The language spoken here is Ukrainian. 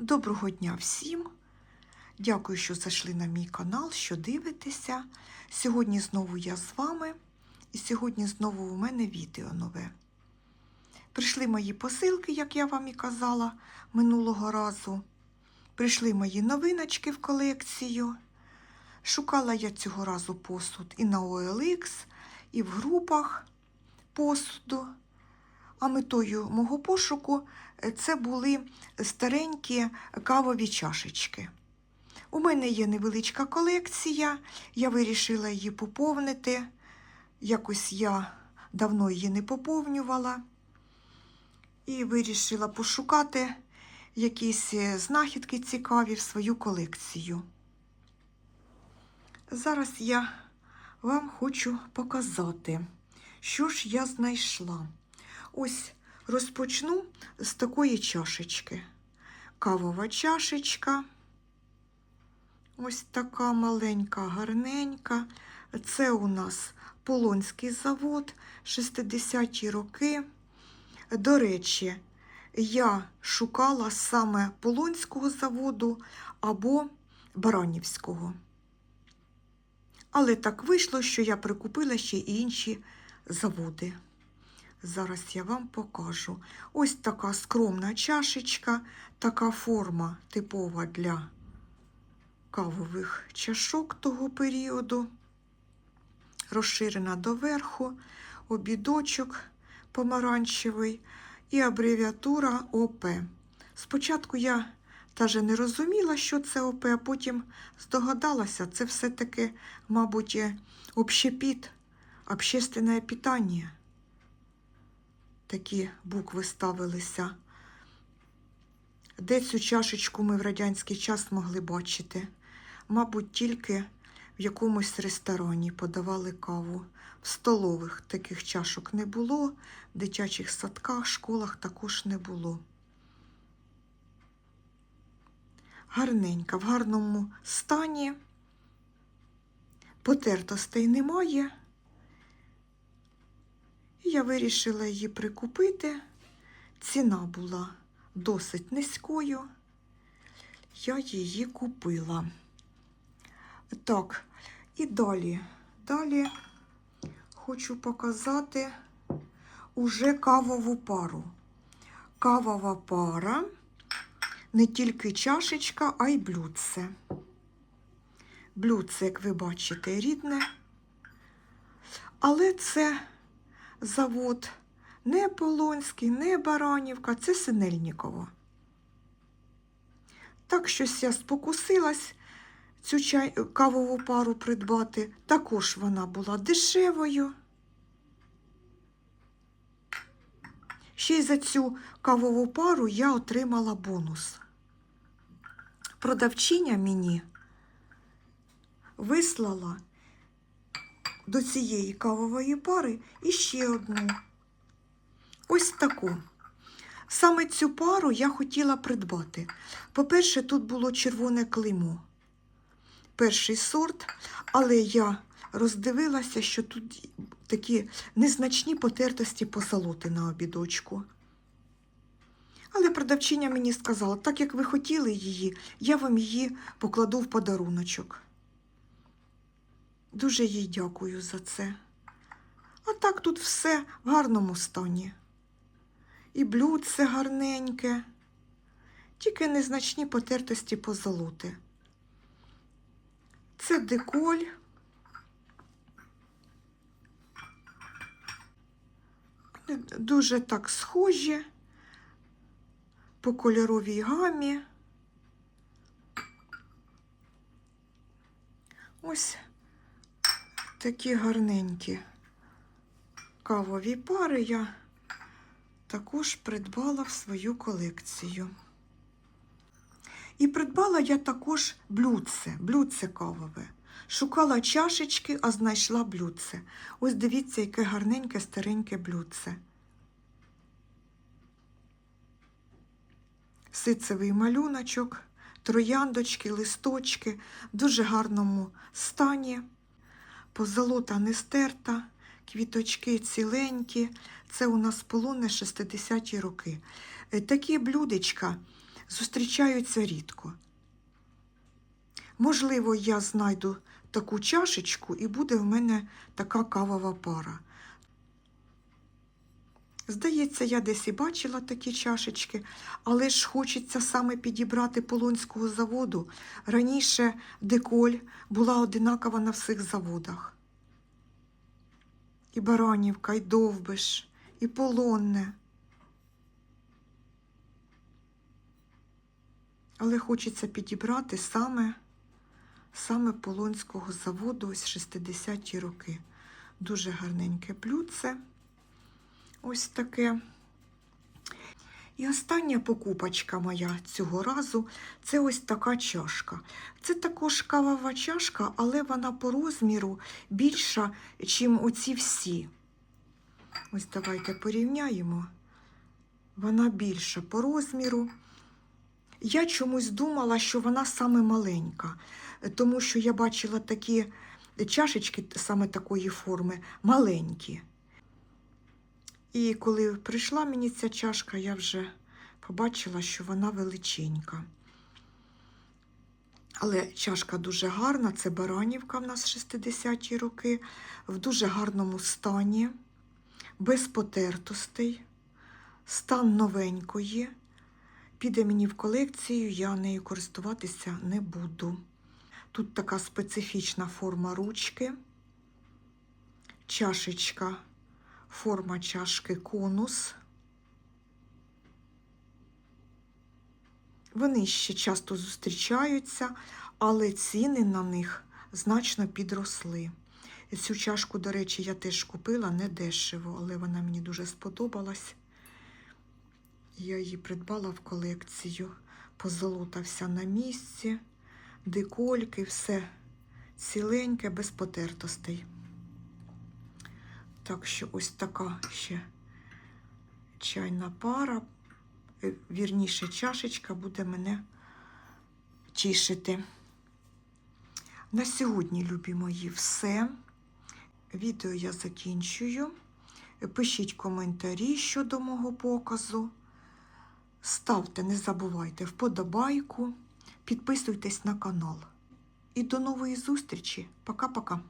Доброго дня всім! Дякую, що зайшли на мій канал, що дивитеся. Сьогодні знову я з вами, і сьогодні знову у мене відео нове. Прийшли мої посилки, як я вам і казала минулого разу. Прийшли мої новиночки в колекцію. Шукала я цього разу посуд і на OLX, і в групах посуду. А метою мого пошуку е, це були старенькі кавові чашечки. У мене є невеличка колекція, я вирішила її поповнити. Якось я давно її не поповнювала. І вирішила пошукати якісь е, знахідки цікаві в свою колекцію. Зараз я вам хочу показати, що ж я знайшла. Ось розпочну з такої чашечки. Кавова чашечка. Ось така маленька, гарненька. Це у нас Полонський завод, 60-ті роки. До речі, я шукала саме Полонського заводу або Баранівського. Але так вийшло, що я прикупила ще й інші заводи. Зараз я вам покажу. Ось така скромна чашечка, така форма типова для кавових чашок того періоду. Розширена доверху, обідочок помаранчевий і абревіатура ОП. Спочатку я навіть не розуміла, що це ОП, а потім здогадалася, це все-таки, мабуть, общепіт, общественне питання такі букви ставилися. Де цю чашечку ми в радянський час могли бачити? Мабуть, тільки в якомусь ресторані подавали каву. В столових таких чашок не було, в дитячих садках, школах також не було. Гарненька, в гарному стані. Потертостей немає. Я вирішила її прикупити. Ціна була досить низькою. Я її купила. Так, і далі. Далі хочу показати уже кавову пару. Кавова пара, не тільки чашечка, а й блюдце. Блюдце, як ви бачите, рідне. Але це завод не Полонський, не Баранівка, це Синельніково. Так щось я спокусилась цю чай, кавову пару придбати. Також вона була дешевою. Ще й за цю кавову пару я отримала бонус. Продавчиня мені вислала до цієї кавової пари іще одну. Ось таку. Саме цю пару я хотіла придбати. По-перше, тут було червоне клеймо. Перший сорт, але я роздивилася, що тут такі незначні потертості позолоти на обідочку. Але продавчиня мені сказала, так як ви хотіли її, я вам її покладу в подаруночок. Дуже їй дякую за це. А так тут все в гарному стані. І блюдце гарненьке, тільки незначні потертості позолоти. Це деколь. Дуже так схожі по кольоровій гамі. Ось такі гарненькі кавові пари я також придбала в свою колекцію. І придбала я також блюдце, блюдце кавове. Шукала чашечки, а знайшла блюдце. Ось дивіться, яке гарненьке стареньке блюдце. Сицевий малюночок, трояндочки, листочки в дуже гарному стані. Позолота не стерта, квіточки ціленькі. Це у нас полоне 60-ті роки. Е, Такі блюдечка зустрічаються рідко. Можливо, я знайду таку чашечку і буде в мене така кавова пара. Здається, я десь і бачила такі чашечки, але ж хочеться саме підібрати полонського заводу. Раніше деколь була одинакова на всіх заводах. І Баранівка, і Довбиш, і Полонне. Але хочеться підібрати саме, саме Полонського заводу ось 60-ті роки. Дуже гарненьке блюдце. Ось таке. І остання покупочка моя цього разу це ось така чашка. Це також кавова чашка, але вона по розміру більша, ніж оці всі. Ось давайте порівняємо. Вона більша по розміру. Я чомусь думала, що вона саме маленька, тому що я бачила такі чашечки саме такої форми маленькі. І коли прийшла мені ця чашка, я вже побачила, що вона величенька. Але чашка дуже гарна, це Баранівка в нас 60-ті роки, в дуже гарному стані, без потертостей, стан новенької. Піде мені в колекцію, я нею користуватися не буду. Тут така специфічна форма ручки, чашечка, форма чашки конус. Вони ще часто зустрічаються, але ціни на них значно підросли. Цю чашку, до речі, я теж купила не дешево, але вона мені дуже сподобалась. Я її придбала в колекцію, позолота вся на місці, декольки, все ціленьке, без потертостей. Так що ось така ще чайна пара, е, вірніше, чашечка буде мене тішити. На сьогодні, любі мої, все. Відео я закінчую. Пишіть коментарі щодо мого показу. Ставте, не забувайте вподобайку, підписуйтесь на канал. І до нової зустрічі. Пока-пока.